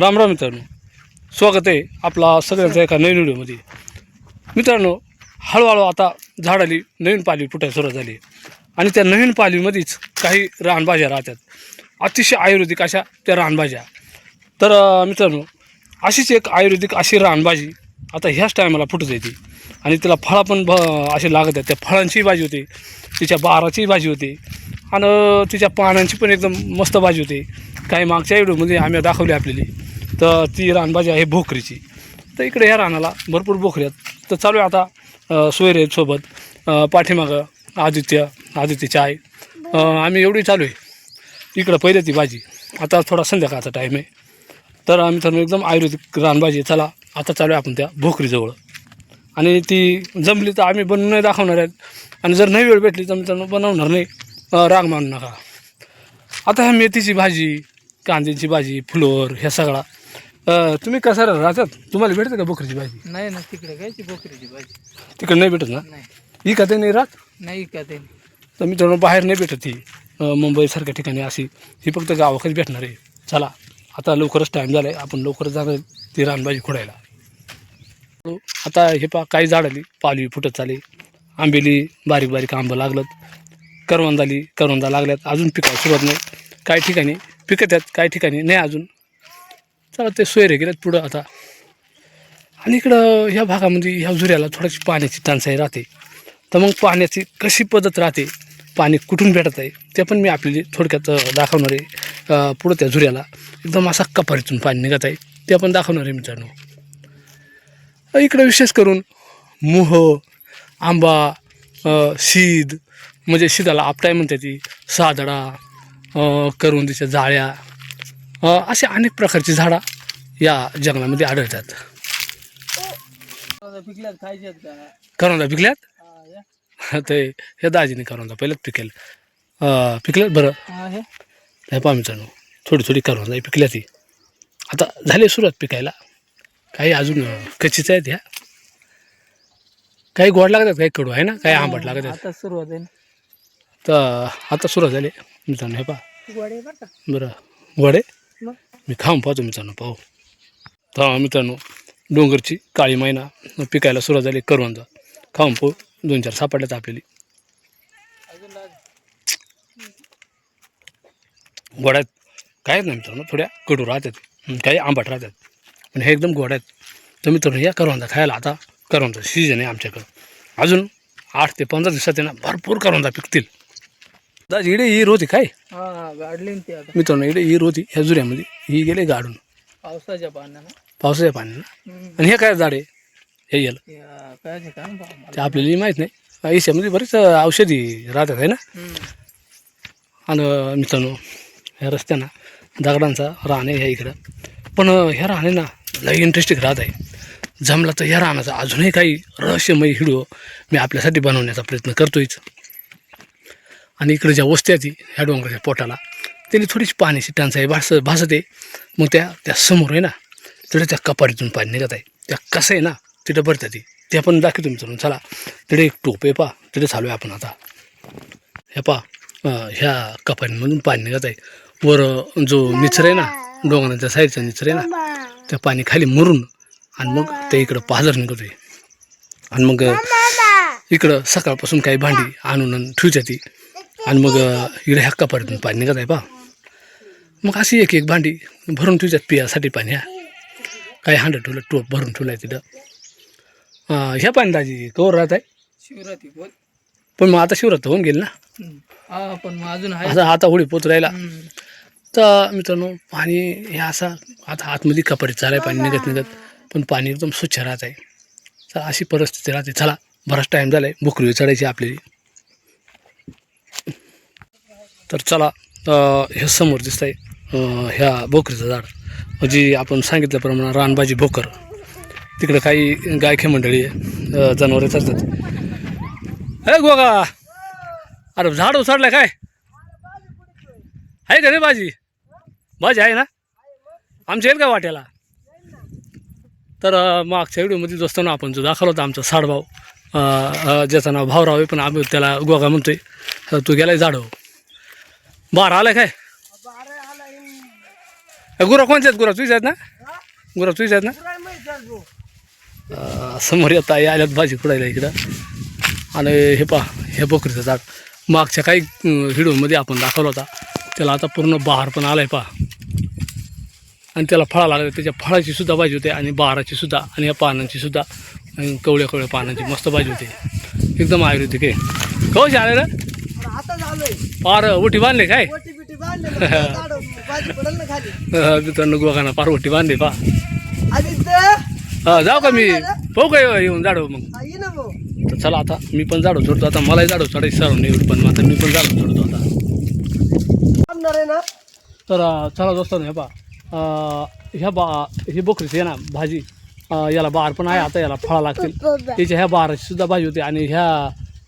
राम राम मित्रांनो. स्वागत आहे आपला सगळ्यांचा एका नवीन व्हिडिओमध्ये. मित्रांनो हळूहळू आता झाडाली नवीन पालवी फुटायला सुरुवात झाली आणि त्या नवीन पालवीमध्येच काही रानभाज्या राहतात. अतिशय आयुर्वेदिक अशा त्या रानभाज्या. तर मित्रांनो अशीच एक आयुर्वेदिक अशी रानभाजी आता ह्याच टायमाला फुटत येते आणि तिला फळं पण ब असे लागत आहेत. त्या फळांचीही भाजी होते तिच्या बाराचीही भाजी होते. आणि तिच्या पानांची पण एकदम मस्त भाजी होते. काही मागच्या व्हिडिओमध्ये आम्ही दाखवली आपल्याली. तर ती रानभाजी आहे भोकरीची. तर इकडे ह्या रानाला भरपूर भोकरी आहेत. तर चालू आहे आता सोयरेसोबत सोयरे सोबत पाठीमागं आदित्य आदित्यची आई आम्ही एवढी चालू आहे. इकडं पहिले ती भाजी. आता थोडा संध्याकाळचा टाईम आहे. तर आम्ही तर एकदम आयुर्वेदिक रानभाजी चला आता चालू आहे आपण त्या भोकरीजवळ. आणि ती जमली तर आम्ही बनवून नाही दाखवणार आहेत. आणि जर नाही वेळ भेटली तर मित्रांनो बनवणार नाही. राग मानू नका. आता ह्या मेथीची भाजी कांद्याची भाजी फ्लोअर ह्या सगळा अ, तुम्ही कसं राहतात? तुम्हाला भेटते का बकरीची भाजी? नाही ना तिकडे काय ती बोकरीची भाजी. तिकडे नाही भेटत ना? नाही. ही का ते नाही राहत? नाही का ते तर मित्रांनो बाहेर नाही भेटत ती. अ, मुंबईसारख्या ठिकाणी अशी. ही फक्त गावाकडे भेटणार आहे. चला आता लवकरच टाईम झाला आहे आपण लवकरच जाणार आहे ती रानभाजी खोडायला. आता हे पा काही झाडाली पालवी फुटत चाले आंबेली बारीक बारीक आंबं लागलं करवंदाली करवंदा लागल्यात. अजून पिकायला सुरुवात नाही. काही ठिकाणी पिकत आहेत काही ठिकाणी नाही अजून. चला ते सोयरे गेल्यात पुढं आता. आणि इकडं ह्या भागामध्ये ह्या झुऱ्याला थोडीशी पाण्याची टंचाई राहते. तर मग पाण्याची कशी पद्धत राहते पाणी कुठून भेटत आहे ते पण मी आपल्याला थोडक्यात दाखवणार आहे. पुढं त्या झुऱ्याला एकदम असा कपारीतून पाणी निघत आहे ते आपण दाखवणार आहे मित्रांनो. इकडं विशेष करून मोह आंबा शीद म्हणजे शिदाला आपटाय म्हणते ती सादडा करून करवंदीच्या जाळ्या असे अनेक प्रकारची झाडं या जंगलामध्ये आढळतात. करवंदा पिकल्यात हा, या. ते हे दाजीने करवंदा पहिल्याच पिकेल. पिकल्यात बरं? हा, हे. हे पहा मित्रांनो थोडी थोडी करवंदा ही. पिकल्या ती आता झाली सुरुवात पिकायला. काही अजून कच्चीच आहेत ह्या. काही गोड लागतात काही कडू आहे ना? काही आंबट लागत आहेत. आता सुरुवात आहे तर आता सुरुवात झाली. मित्रांनो हे पहा. बरं गोडे मी खाऊन पाहतो मित्रांनो पाहू. तर मित्रांनो डोंगरची काळी मैना पिकायला सुरुवात झाली करवंदा खाऊन पाहू दोन चार सापडल्यात आपल्याला. गोड्यात काय आहेत ना मित्रांनो थोड्या कडू राहतात काही आंबट राहतात. पण हे एकदम गोड्यात आहेत तर मित्रांनो या करवंदा खायला आता करवंदा सीजन आहे आमच्याकडं. अजून आठ ते पंधरा दिवसात त्यांना भरपूर करवंदा पिकतील. दाजी इकडे हिर होती काय? हा गाडली ना ती आता. मित्रांनो इकडे हिर होती ह्या जुऱ्यामध्ये ही गेले गाडून. पावसाच्या पाण्यानं. पावसाच्या पाण्यानं. हम्म. आणि हे काय झाड आहे? हे या, काय ते काय बा मला. ते आपल्याला माहीत नाही. आयुष्यामध्ये बरेच औषधी राहतात आहे ना? हम्म. आणि मित्रांनो ह्या रस्त्यानं दगडांचा आहे ह्या इकडं. पण ह्या राहणे ना लई इंटरेस्टिंग राहत आहे. जमला तर ह्या रानाचा अजूनही काही रहस्यमय व्हिडिओ मी आपल्यासाठी बनवण्याचा प्रयत्न करतोयच. आणि इकडे ज्या वस्ती ती ह्या डोंगराच्या पोटाला त्याला थोडीशी पाण्याची टंचाई भास भासते. मग त्या त्या समोर आहे ना तिथे त्या कपाटीतून पाणी निघत आहे. त्या कसं आहे ना तिथं भरतात ती. ते आपण दाखवतो मित्रांनो. चला तिकडे एक टोप आहे पा. तिथे चालू आहे आपण आता. हे पा ह्या कपाटीमधून पाणी निघत आहे. वर जो निचर आहे ना डोंगराच्या साईडचा निचर आहे ना त्या पाणी खाली मरून आणि मग ते इकडं पाझर निघतो आहे. आणि मग इकडं सकाळपासून काही भांडी आणून आणि ठेवच्या ती. आणि मग इकडे ह्या कपारीतून पाणी निघत आहे पा मग अशी एक एक भांडी भरून ठेवच्यात पियासाठी पाणी ह्या काही हांडं ठेवलं टोप भरून ठेवलं आहे तिथं ह्या पाणी दाजी कवर राहत आहे? शिवरात्री बोल. पण मग आता शिवरात होऊन गेली ना. हा पण मग अजून आता आता होळी पोच राहिला. तर मित्रांनो पाणी हे असं आता आतमध्ये कपडे चालाय पाणी निघत निघत पण पाणी एकदम स्वच्छ राहत आहे. तर अशी परिस्थिती राहते. चला बराच टाईम झाला आहे बुकरी चढायची आपली तर चला हे समोर दिसत आहे ह्या भोकरीचं झाड. म्हणजे आपण सांगितल्याप्रमाणे रानबाजी भोकर. तिकडं काही गायखे मंडळी आहे जनावरे चालतात हे गोगा! अरे झाड उचडलं काय? आहे का रे भाजी? भाजी आहे ना? आमच्या येईल का वाट्याला? तर मागच्या व्हिडिओमध्ये दोस्तांना आपण जो दाखवला होता आमचा साडभाव ज्याचं नाव भावराव आहे पण आम्ही त्याला गोगा म्हणतोय. तू गेलाय झाडव हो. बारा आलाय काय? गुरा कोणच्या आहेत? गुरा तुझ्या आहेत ना? गुरा तुझ्या आहेत ना? समोर येत आहे आल्यात भाजी खुडायला इकडं. आणि हे पा हे बकरीचं झाड. मागच्या काही व्हिडिओमध्ये आपण दाखवला होता. त्याला आता पूर्ण बहार पण आलाय पा आणि त्याला फळा लागले. त्याच्या फळाची सुद्धा भाजी होते आणि बहाराची सुद्धा आणि या पानांची सुद्धा. आणि कवळ्या कवळ्या पानांची मस्त भाजी होते. एकदम आयुर्वेदिक आहे. कवच आले ना आता झालोय. पार उठी बांधले काय? मोठी बिटी बांधले मग झाड भाजी पडेल ना खाली. अं, मित्रांनो गोगाना पार उठी बांधले पा आणि हा, जाऊ का मी? पाहू काय येऊन जाडव मग? ये ना भाऊ. तर चला आता मी पण झाडू चढतो आता. मलाही झाडू चढायची सर्व नाही पण आता मी पण झाडू चढतो आता. थांबणार आहे ना? तर अं, चला दोस्तांनो हे पा ह्या बा ही बोकरीची आहे ना भाजी. अं, याला बार पण आहे आता याला फळा लागतील. याच्या ह्या बाराची सुद्धा भाजी होती आणि ह्या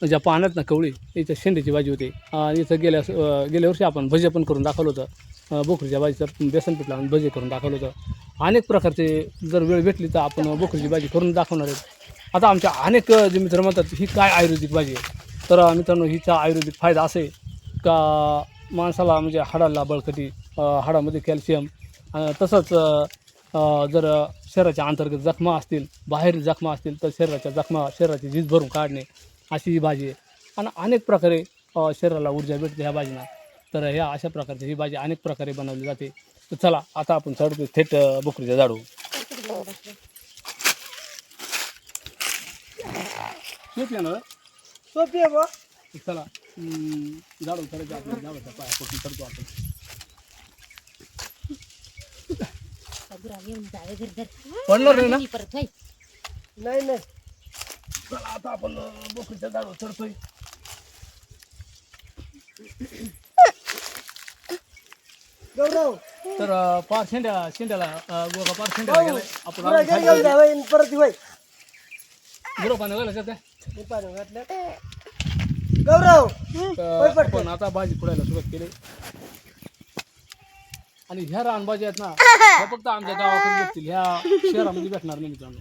ज्या पाण्यात ना कवळी याच्या शेंडीची भाजी होती. आणि इथं गेल्या गेल्या वर्षी आपण भजे पण करून दाखवलं होतं. बोकरीच्या भाजीचं बेसन पीठ लावून भजे करून दाखवलं होतं. अनेक प्रकारचे जर वेळ भेटली तर आपण बोकरीची भाजी करून दाखवणार आहेत. आता आमच्या अनेक जे मित्र म्हणतात ही काय आयुर्वेदिक भाजी आहे? तर मित्रांनो हिचा आयुर्वेदिक फायदा असे का माणसाला म्हणजे हाडाला बळकटी हाडामध्ये कॅल्शियम तसंच जर शरीराच्या अंतर्गत जखमा असतील बाहेर जखमा असतील तर शरीराच्या जखमा शरीराची झीज भरून काढणे अशी ही भाजी आहे. आणि अनेक प्रकारे शरीराला ऊर्जा भेटते ह्या भाजीना. तर ह्या अशा प्रकारची ही भाजी अनेक प्रकारे बनवली जाते. तर चला आता आपण चढतो थेट बोकरीच्या झाडू. घेतल्या ना? सोपी आहे बा चला झाडू चढायचं आपण. चढतो आपण पडणार नाही ना? नाही नाही. चला आता आपण अं, बोकरीच्या झाडावर चढतोय. गौरव. तर अं, पार शेंड्या शेंड्याला अं, गोगा पार शेंड्याला गेलाय. आपण घेऊन होय, परत होय. गुरं पाणी व्हायला का काय? मी पाणी घातलं गौरव तर आपण आता भाजी फोडायला सुरुवात केली. आणि ह्या रानभाजी आहेत ना ह्या फक्त आमच्या गावाकडे भेटतील. ह्या शहरामध्ये भेटणार नाही मित्रांनो.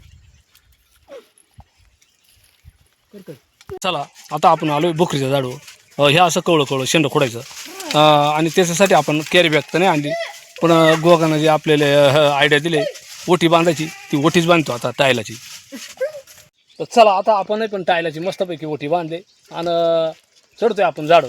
चला आता आपण आलोय बोकरीच्या झाडू. ह्या असं कवळं कवळं शेंड खोडायचं. आणि त्याच्यासाठी आपण कॅरी बॅग तर नाही आणली. पण गोगानं जे आपल्याला आयडिया दिले ओटी बांधायची ती ओटीच बांधतो आता टायलाची. तर चला आता आपण पण टायलाची मस्तपैकी ओटी बांधले आणि चढतोय आपण झाडो.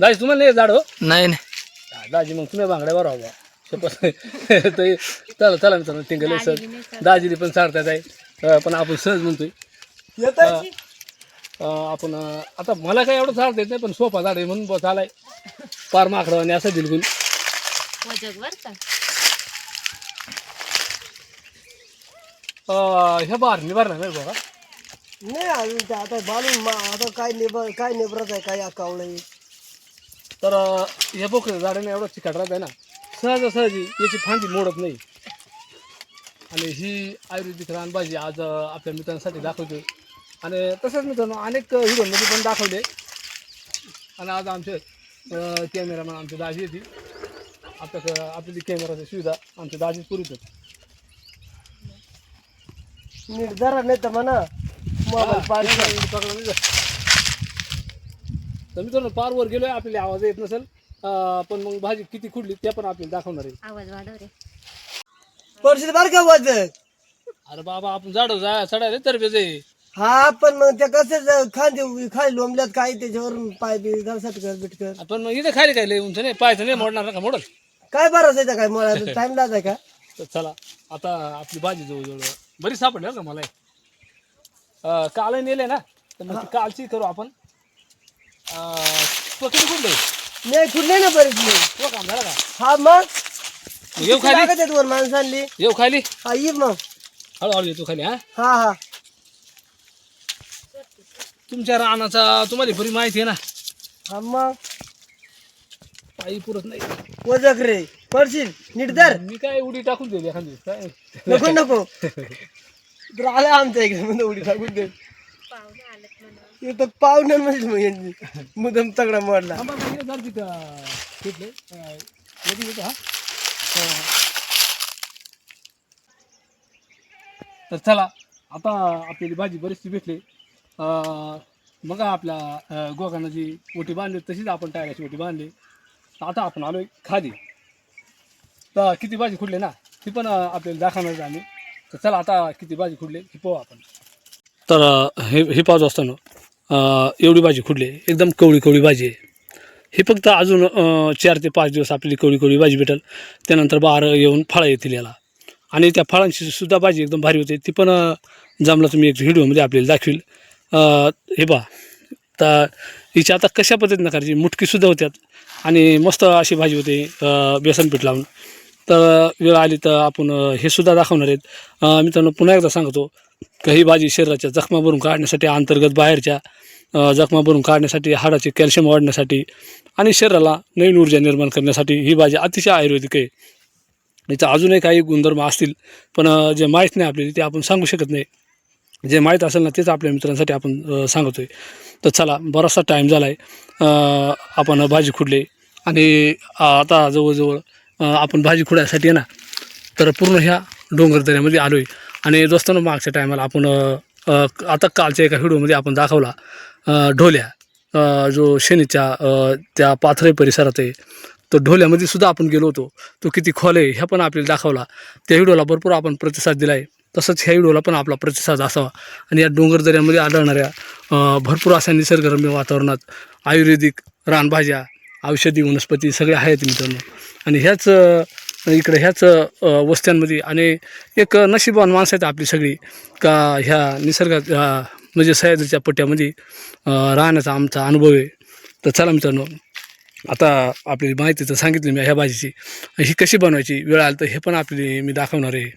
दाजी तुम्हाला नाही झाडो? नाही नाही. दाजी मग तुम्ही बांगड्या बरं हवा शपथ. तर चला चला मित्रांनो टिंगल सर. दाजीने पण चालतात आहे. पण आपण सहज म्हणतोय. आपण आता मला काय एवढं चालत येत नाही पण सोपा झाड आहे म्हणून बस आलाय पार माकडं आणि असं बिलकुल. वजग बर निवारणार नाही बघा नाही अजून ते आता बालून मा- आता काय नेबर काय नेबरत आहे काय कावळं तर ह्या बोकऱ्या झाडाने एवढं चिकाट राहत आहे ना सहजासहजी याची फांदी मोडत नाही. आणि ही आयुर्वेदिक रानभाजी आज अं, आपल्या मित्रांसाठी दाखवते आणि तसंच मित्रांनो अनेक व्हिडिओमध्ये पण दाखवले. आणि आज आमचे कॅमेरामॅन आमचे दाजी येते. आपल्या आपली कॅमेराची सुविधा आमच्या दाजीच पुरवतात नीट जरा नाही तर म्हणा मोबाईल पाणी तर मित्रांनो पारवर गेलोय आपल्याला आवाज येत नसेल. अं, पण मग भाजी किती खुडली ते पण आपल्याला दाखवणार आहे. आवाज वाढव रे. पडशील बर का वजन अरे बाबा आपण झाडो जा चढायला तर बेजे हा पण मग ते कसं खांदे खाली लोंबल्यात काय त्याच्यावरून पाय बी सटकर बिटकर आपण मग इथे खाली काय लय उंच नाही पायचं नाही मोडणार ना का मोडल? काय बरं आहे काय मला टाइम लागाय का? तर चला आता आपली भाजी जवळजवळ बरी सापडली बरं का मला अं, काल नेले ना तर मग ती कालची करू आपण. अं, तो किती कुठले? नाही कुठले ना बरीच नाही तो काम झाला का? हा मग? मग येऊ खाली? लागत आहेत वर माणसांनी? येऊ खाली? हा ये मग. हळूहळू येतो खाली हा? हा हा. तुमच्या रानाचा तुम्हाला बरी माहिती आहे ना? हा मग? पायी पुरत नाही. वजक रे. पडशील. नीट धर. मी काय उडी टाकून दिली एखादी काय? नको नको. तर आला आमच्या इकडे म्हणजे उडी टाकून दे इथं पाहुणे म्हणजे मग यांनी. मुदम तगडा मोडला. थांबा तिथं. अं, घेतो, हा. अं. तर चला आता आपल्याला भाजी बरीचशी भेटली. बघा आपल्या अं, गोगानं जी ओटी बांधली तशीच आपण टायराची ओटी बांधली. आता आपण आलो खाली. तर किती भाजी खुडले ना ती पण आपल्याला दाखवणार आहे आम्ही. तर चला आता किती भाजी खुडले हे पाहू आपण. तर हे हे पाहत असताना एवढी भाजी खुडली एकदम कवळी कवळी भाजी आहे. ही फक्त अजून चार ते पाच दिवस आपली कवळी कवळी भाजी भेटेल. त्यानंतर बार येऊन फळं येतील याला. आणि त्या फळांची सुद्धा भाजी एकदम भारी होते. ती पण जमला जमलं तुम्ही एक व्हिडिओमध्ये आपल्याला दाखवील. हे पहा. तर हिची आता कशा पद्धतीनं करायची? मुटकीसुद्धा होत्यात आणि मस्त अशी भाजी होते बेसनपीठ बेसन पीठ लावून. तर वेळ आली तर आपण हे सुद्धा दाखवणार आहेत. मी मित्रांनो पुन्हा एकदा सांगतो का ही भाजी शरीराच्या जखमा भरून काढण्यासाठी अंतर्गत बाहेरच्या जखमा भरून काढण्यासाठी हाडाचे कॅल्शियम वाढण्यासाठी आणि शरीराला नवीन ऊर्जा निर्माण करण्यासाठी ही भाजी अतिशय आयुर्वेदिक आहे. याचा अजूनही काही गुणधर्म असतील पण जे माहीत नाही आपल्याला ते आपण सांगू शकत नाही. जे माहीत असेल ना तेच आपल्या मित्रांसाठी आपण अं, सांगतोय. तर चला बराचसा टाईम झाला आहे आपण भाजी खुडले. आणि आता जवळजवळ आपण भाजी खुडायसाठी ना तर पूर्ण ह्या डोंगर दऱ्यामध्ये आलो आहे आणि दोस्तांनो मागच्या टायमाला आपण आता कालच्या एका व्हिडिओमध्ये आपण दाखवला ढोल्या. जो शनीच्या त्या पाथरे परिसरात आहे तो ढोल्यामध्ये सुद्धा आपण गेलो होतो. तो किती खोल आहे ह्या पण आपल्याला दाखवला. त्या व्हिडिओला भरपूर आपण प्रतिसाद दिला आहे तसंच ह्या व्हिडिओला पण आपला प्रतिसाद असावा. आणि या डोंगर दऱ्यामध्ये आढळणाऱ्या भरपूर अशा निसर्गरम्य वातावरणात आयुर्वेदिक रानभाज्या औषधी वनस्पती सगळे आहेत मित्रांनो. आणि ह्याच इकडे ह्याच वस्त्यांमध्ये आणि एक नशीबवान माणसं आहेत आपली सगळी. का ह्या निसर्गात म्हणजे सह्याद्रीच्या पट्ट्यामध्ये राहण्याचा आमचा अनुभव आहे. तर चला मित्रांनो आता आपली माहिती तर सांगितली मी ह्या भाजीची. ही कशी बनवायची? वेळ आली तर हे पण आपली मी दाखवणार आहे.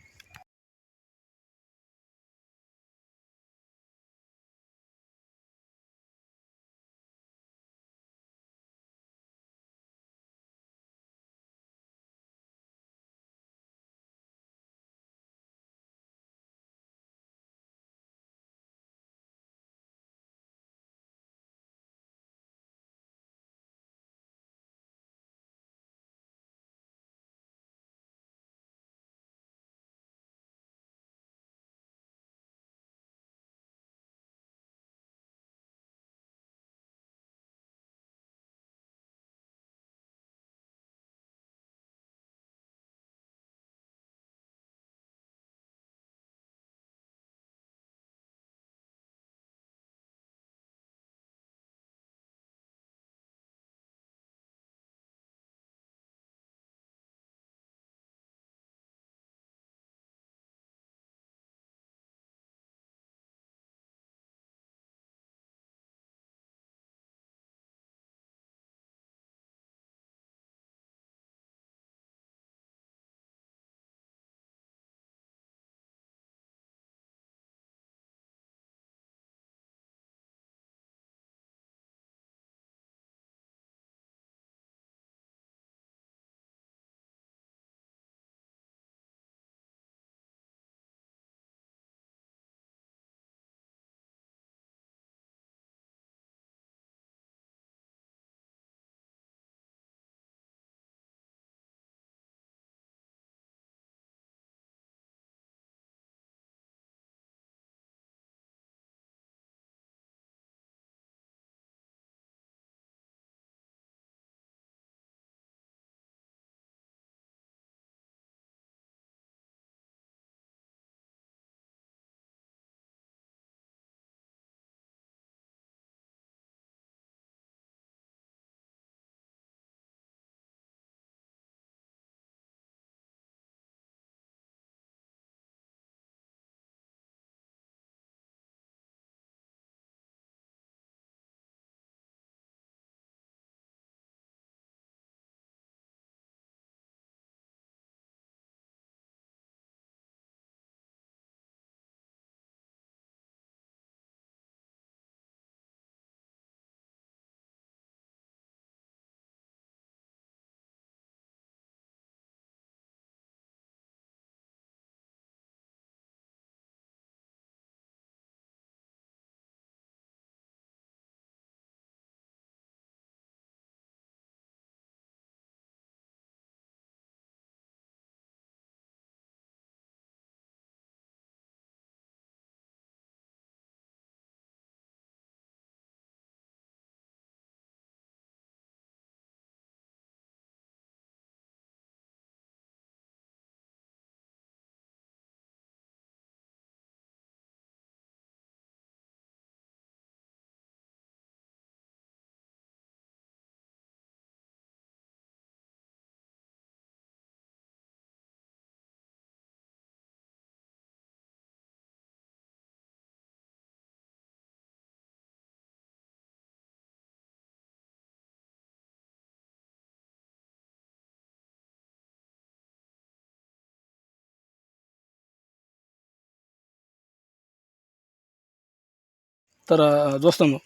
तर अं, दोस्तांनो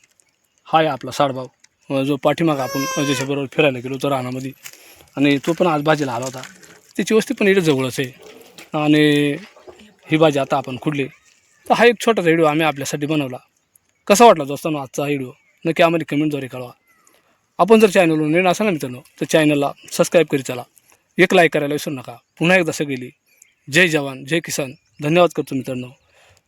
हा आहे आपला साडभाव. जो पाठीमागं आपण ज्याच्याबरोबर फिरायला गेलो होतो रानामध्ये. आणि तो पण आज भाजीला आला होता. त्याची वस्ती पण इथे जवळच आहे. आणि ही भाजी आता आपण खुडली. तर हा एक छोटासा व्हिडिओ आम्ही आपल्यासाठी बनवला. कसा वाटला दोस्तांनो आजचा व्हिडिओ? नक्की आम्हाला कमेंटद्वारे कळवा. आपण जर चॅनलवर नेणं असाल ना मित्रांनो तर चॅनलला सबस्क्राईब करी चला. एक लाईक करायला विसरू नका. पुन्हा एकदा सगळी जय जवान जय किसान. धन्यवाद करतो मित्रांनो.